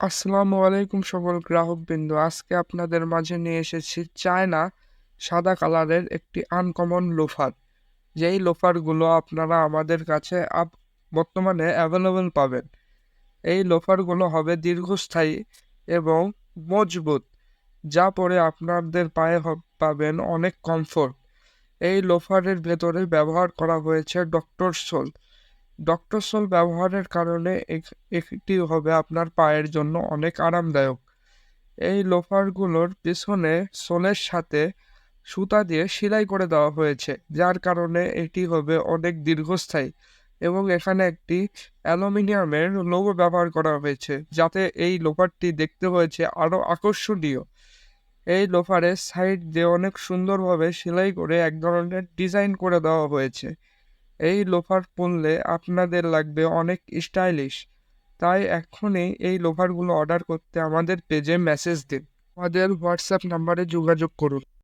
আসসালামু আলাইকুম সকল গ্রাহকবৃন্দ। আজকে আপনাদের মাঝে নিয়ে এসেছি চায়না সাদা কালারের একটি আনকমন লোফার যেই লোফারগুলো আপনারা আমাদের কাছে আপ বর্তমানে অ্যাভেলেবল পাবেন। এই লোফারগুলো হবে দীর্ঘস্থায়ী এবং মজবুত, যা পরে আপনাদের পায়ে পাবেন অনেক কমফোর্ট এই লোফারের ভেতরে ব্যবহার করা হয়েছে ডক্টর সোল ডক্টর সোল ব্যবহারের কারণে এটি হবে আপনার পায়ের জন্য অনেক আরামদায়ক। এই লোফারগুলোর পিছনে সোলের সাথে সুতা দিয়ে সেলাই করে দেওয়া হয়েছে, যার কারণে এটি হবে অনেক দীর্ঘস্থায়ী এবং এখানে একটি অ্যালুমিনিয়ামের লোগো ব্যবহার করা হয়েছে, যাতে এই লোফারটি দেখতে হয়েছে আরও আকর্ষণীয়। এই লোফারের সাইড দিয়ে অনেক সুন্দরভাবে সেলাই করে এক ধরনের ডিজাইন করে দেওয়া হয়েছে। এই লোফার পরলে আপনাদের লাগবে অনেক স্টাইলিশ। তাই এখনই এই লোফারগুলো অর্ডার করতে আমাদের পেজে মেসেজ দিন। আমাদের হোয়াটসঅ্যাপ নাম্বারে যোগাযোগ করুন।